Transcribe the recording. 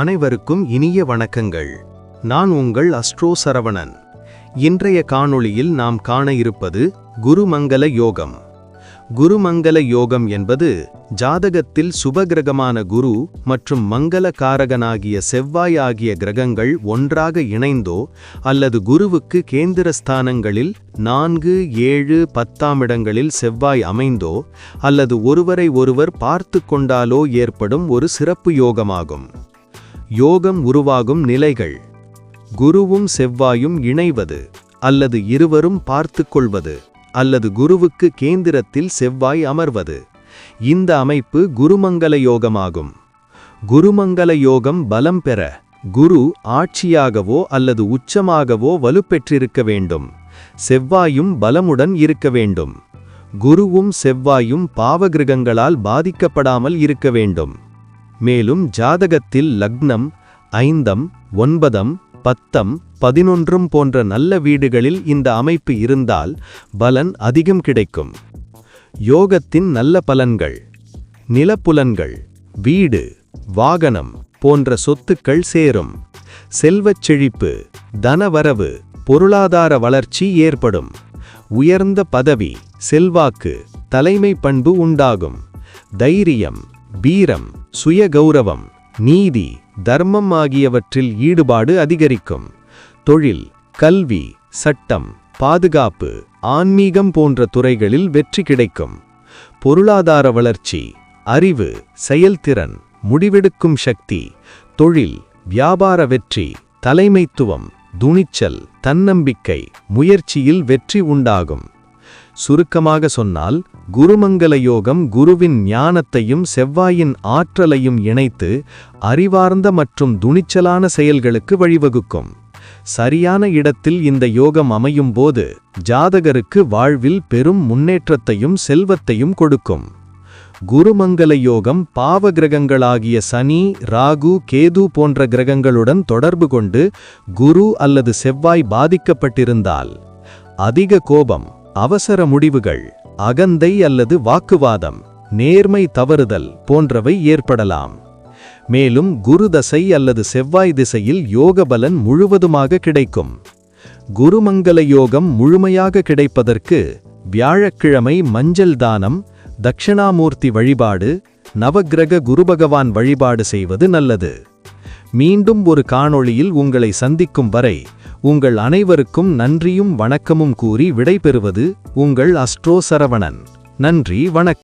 அனைவருக்கும் இனிய வணக்கங்கள். நான் உங்கள் அஸ்ட்ரோ சரவணன். இன்றைய காணொளியில் நாம் காண இருப்பது குருமங்கல யோகம். குருமங்கல யோகம் என்பது ஜாதகத்தில் சுபகிரகமான குரு மற்றும் மங்கள காரகனாகிய செவ்வாய் ஆகிய கிரகங்கள் ஒன்றாக இணைந்தோ அல்லது குருவுக்கு கேந்திர ஸ்தானங்களில் நான்கு ஏழு பத்தாம் இடங்களில் செவ்வாய் அமைந்தோ அல்லது ஒருவரை ஒருவர் பார்த்து கொண்டாலோ ஏற்படும் ஒரு சிறப்பு யோகமாகும். யோகம் உருவாகும் நிலைகள். குருவும் செவ்வாயும் இணைவது அல்லது இருவரும் பார்த்து கொள்வது அல்லது குருவுக்கு கேந்திரத்தில் செவ்வாய் அமர்வது. இந்த அமைப்பு குருமங்கல யோகமாகும். குருமங்கல யோகம் பலம் பெற குரு ஆட்சியாகவோ அல்லது உச்சமாகவோ வலுப்பெற்றிருக்க வேண்டும். செவ்வாயும் பலமுடன் இருக்க வேண்டும். குருவும் செவ்வாயும் பாவகிரகங்களால் பாதிக்கப்படாமல் இருக்க வேண்டும். மேலும் ஜாதகத்தில் லக்னம் ஐந்தம் ஒன்பதம் பத்தம் பதினொன்றும் போன்ற நல்ல வீடுகளில் இந்த அமைப்பு இருந்தால் பலன் அதிகம் கிடைக்கும். யோகத்தின் நல்ல பலன்கள். நிலப்புலன்கள். வீடு வாகனம் போன்ற சொத்துக்கள் சேரும். செல்வச் செழிப்பு தனவரவு பொருளாதார வளர்ச்சி ஏற்படும். உயர்ந்த பதவி செல்வாக்கு தலைமை பண்பு உண்டாகும். தைரியம் வீரம் சுயகௌரவம் நீதி தர்மம் ஆகியவற்றில் ஈடுபாடு அதிகரிக்கும். தொழில் கல்வி சட்டம் பாதுகாப்பு ஆன்மீகம் போன்ற துறைகளில் வெற்றி கிடைக்கும். பொருளாதார வளர்ச்சி அறிவு செயல்திறன் முடிவெடுக்கும் சக்தி தொழில் வியாபார வெற்றி தலைமைத்துவம் துணிச்சல் தன்னம்பிக்கை முயற்சியில் வெற்றி உண்டாகும். சுருக்கமாக சொன்னால் குருமங்கல யோகம் குருவின் ஞானத்தையும் செவ்வாயின் ஆற்றலையும் இணைத்து அறிவார்ந்த மற்றும் துணிச்சலான செயல்களுக்கு வழிவகுக்கும். சரியான இடத்தில் இந்த யோகம் அமையும் போது ஜாதகருக்கு வாழ்வில் பெரும் முன்னேற்றத்தையும் செல்வத்தையும் கொடுக்கும். குருமங்கல யோகம் பாவ கிரகங்களாகிய சனி ராகு கேது போன்ற கிரகங்களுடன் தொடர்பு கொண்டு குரு அல்லது செவ்வாய் பாதிக்கப்பட்டிருந்தால் அதிக கோபம் அவசர முடிவுகள் அகந்தை அல்லது வாக்குவாதம் நேர்மை தவறுதல் போன்றவை ஏற்படலாம். மேலும் குரு தசை அல்லது செவ்வாய் திசையில் யோக பலன் முழுவதுமாக கிடைக்கும். குருமங்கல யோகம் முழுமையாக கிடைப்பதற்கு வியாழக்கிழமை மஞ்சள் தானம் தட்சிணாமூர்த்தி வழிபாடு நவக்கிரக குருபகவான் வழிபாடு செய்வது நல்லது. மீண்டும் ஒரு காணொளியில் உங்களை சந்திக்கும் வரை உங்கள் அனைவருக்கும் நன்றியும் வணக்கமும் கூறி விடைபெறுவது உங்கள் அஸ்ட்ரோ சரவணன். நன்றி வணக்கம்.